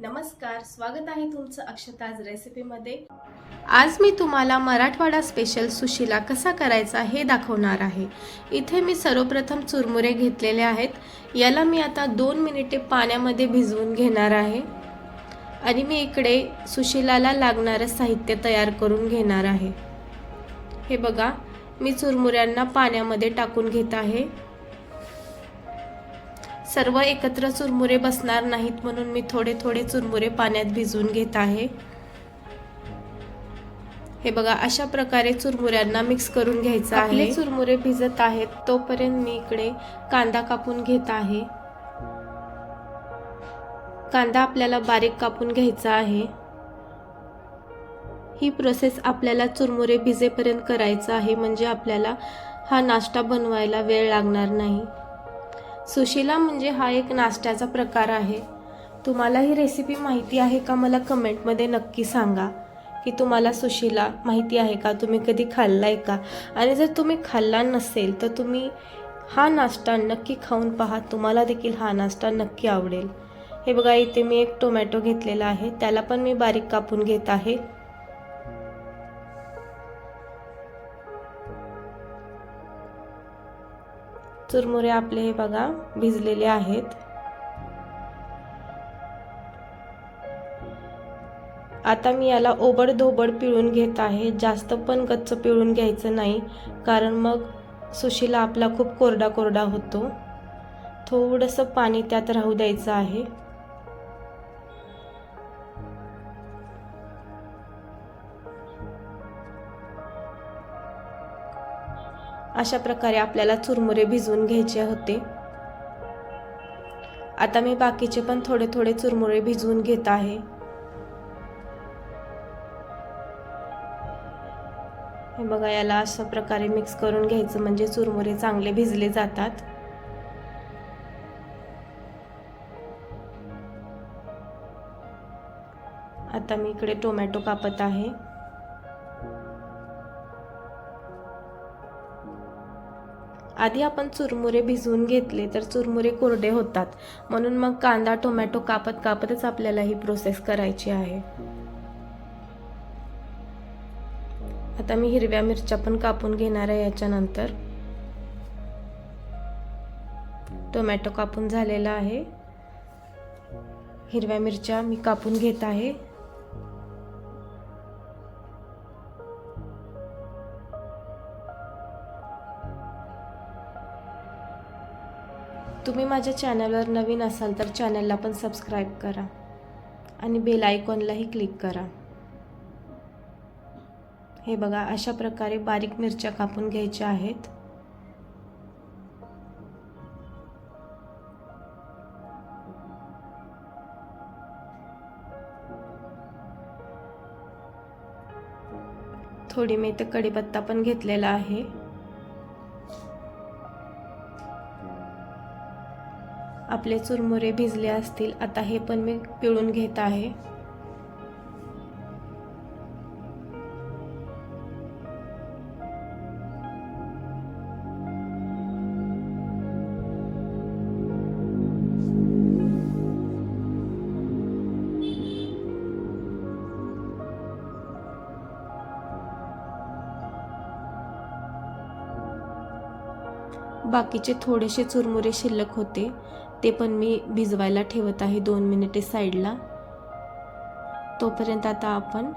नमस्कार स्वागत आहे तुमचं अक्षताज रेसिपीमध्ये. आज मी तुम्हाला मराठवाडा स्पेशल सुशीला कसा करायचा हे दाखवणार आहे. इथे मी सर्वप्रथम चुरमुरे घेतलेले आहेत. याला मी आता दोन मिनिटे पाण्यामध्ये भिजवून घेणार आहे. आणि मी इकडे सुशिलाला लागणारं साहित्य तयार करून घेणार आहे. हे बघा मी चुरमुऱ्यांना पाण्यामध्ये टाकून घेत आहे. सर्व एकत्र चुरमुरे बसणार नाहीत म्हणून मी थोडे थोडे चुरमुरे पाण्यात भिजवून घेत आहे. हे बघा अशा प्रकारे चुरमुऱ्यांना मिक्स करून घ्यायचं आहे. आपले चुरमुरे भिजत आहेत तोपर्यंत मी इकडे कांदा कापून घेत आहे. कांदा आपल्याला बारीक कापून घ्यायचा आहे. ही प्रोसेस आपल्याला चुरमुरे भिजेपर्यंत करायचं आहे म्हणजे आपल्याला हा नाश्ता बनवायला वेळ लागणार नाही. सुशिला म्हणजे हा एक नाश्त्याचा प्रकार आहे. तुम्हाला ही रेसिपी माहिती आहे का? मला कमेंटमध्ये नक्की सांगा. की तुम्हाला सुशिला माहिती आहे का? तुम्ही कधी खाल्ला आहे का? आणि जर तुम्ही खाल्ला नसेल तर तुम्ही हा नाश्ता नक्की खाऊन पहा. तुम्हाला देखील हा नाश्ता नक्की आवडेल. हे बघा इथे मी एक टोमॅटो घेतलेला आहे. त्याला पण मी बारीक कापून घेत आहे. चुरमुरे आपले हे बघा भिजलेले आहेत. आता मी याला ओबड धोबड पिळून घेत आहे. जास्त पण गच्च पिळून घ्यायचं नाही कारण मग सुशीला आपला खूप कोरडा कोरडा होतो. थोडंसं पाणी त्यात राहू द्यायचं आहे. अशा प्रकारे आपल्याला चुरमुरे भिजवून घ्यायचे होते. आता मी बाकीचे पण थोडे थोडे चुरमुरे भिजवून घेत आहे. हे बघा याला अशा प्रकारे मिक्स करून घ्यायचं म्हणजे चुरमुरे चांगले भिजले जातात. आता मी इकडे टोमॅटो कापत आहे. आधी आपण चुरमुरे भिजवून घेतले तर चुरमुरे कोरडे होतात. म्हणून मग कांदा टोमॅटो कापत कापतच आपल्याला ही प्रोसेस करायची आहे. आता मी हिरव्या मिरच्या पण कापून घेणार आहे याच्यानंतर. टोमॅटो कापून झालेला आहे. हिरव्या मिरच्या मी कापून घेत आहे. तुम्ही माझ्या चॅनलवर नवीन असाल तर चॅनलला पण सबस्क्राईब करा आणि बेल आयकॉनलाही क्लिक करा. हे बघा अशा प्रकारे बारीक मिरच्या कापून घ्यायच्या आहेत. थोडी मी इथं कढीपत्ता पण घेतलेला आहे. आपले चुरमुरे भिजले असतील आता हे पण मी पिळून घेत आहे. बाकीचे थोडेसे चुरमुरे शिल्लक होते. ते पण मी भिजवायला ठेवत आहे दोन मिनिटे साईडला. तोपर्यंत आता आपण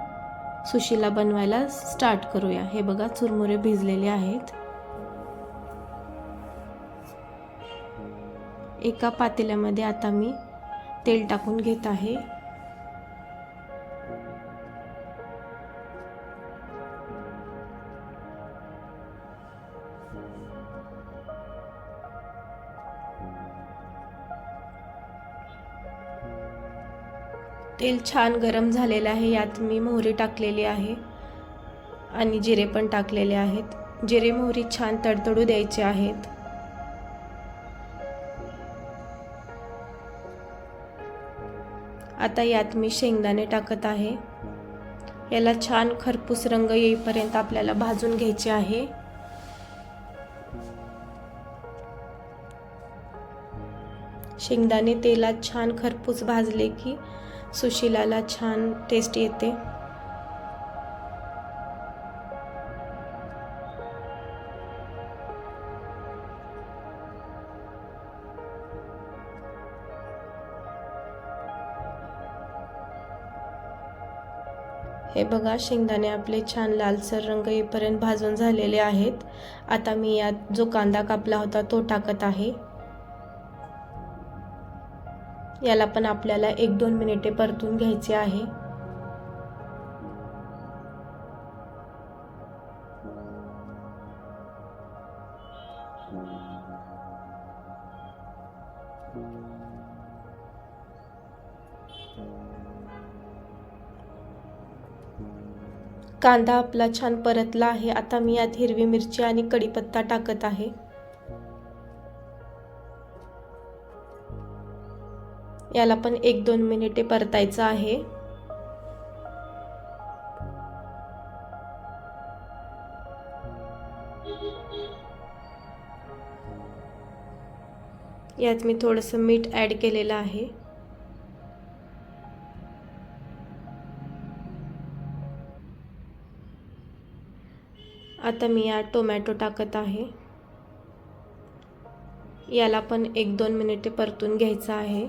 सुशीला बनवायला स्टार्ट करूया. हे बघा चुरमुरे भिजलेले आहेत. एका पातेल्यामध्ये आता मी तेल टाकून घेत आहे. तेल छान गरम झालेलं आहे यात मी मोहरी टाकलेली आहे आणि जिरे पण टाकलेले आहेत. जिरे मोहरी छान तडतडू द्यायचे आहेत. आता यात मी शेंगदाणे टाकत आहे. याला छान खरपूस रंग येईपर्यंत आपल्याला भाजून घ्यायचे आहे. शेंगदाणे तेलात छान खरपूस भाजले की सुशिलाला छान टेस्ट येते. हे बघा शेंगदाणे आपले छान लालसर रंग येईपर्यंत भाजून झालेले आहेत. आता मी यात जो कांदा कापला होता तो टाकत आहे. याला पण आपल्याला एक दोन मिनिटे परतून घ्यायचे आहे. कांदा आपला छान परतला आहे. आता मी यात हिरवी मिरची आणि कढीपत्ता टाकत आहे. याला पण एक दोन मिनिटे परतायचं आहे. यात मी थोडंसं मीठ ॲड केलेलं आहे. आता मी यात टोमॅटो टाकत आहे. याला पण एक दोन मिनिटे परतून घ्यायचं आहे.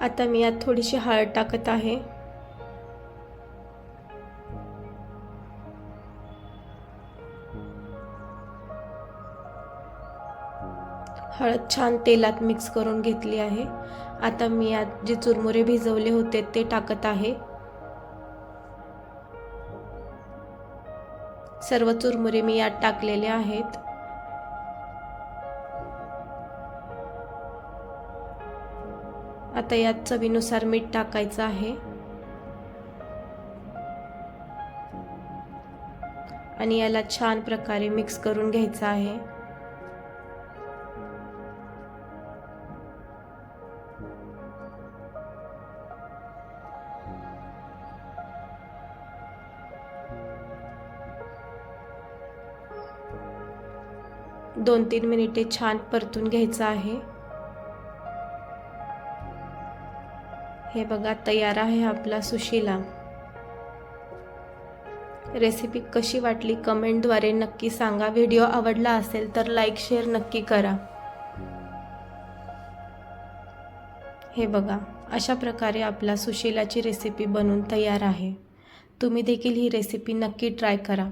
आता मी यात थोडीशी हळद टाकत आहे. हळद छान तेलात मिक्स करून घेतली आहे. आता मी यात जे चुरमुरे भिजवले होते ते टाकत आहे. सर्व चुरमुरे मी यात टाकलेले आहेत. आता यात चवीनुसार मीठ टाकायचं आहे. आणि याला छान प्रकारे मिक्स करून घ्यायचं आहे. दोन तीन मिनिटे छान परतून घ्यायचं आहे. हे बघा तयार आहे आपला सुशिला. रेसिपी कशी वाटली कमेंटद्वारे नक्की सांगा. व्हिडिओ आवडला असेल तर लाईक शेअर नक्की करा. हे बघा अशा प्रकारे आपला सुशिलाची रेसिपी बनून तयार आहे. तुम्ही देखील ही रेसिपी नक्की ट्राय करा.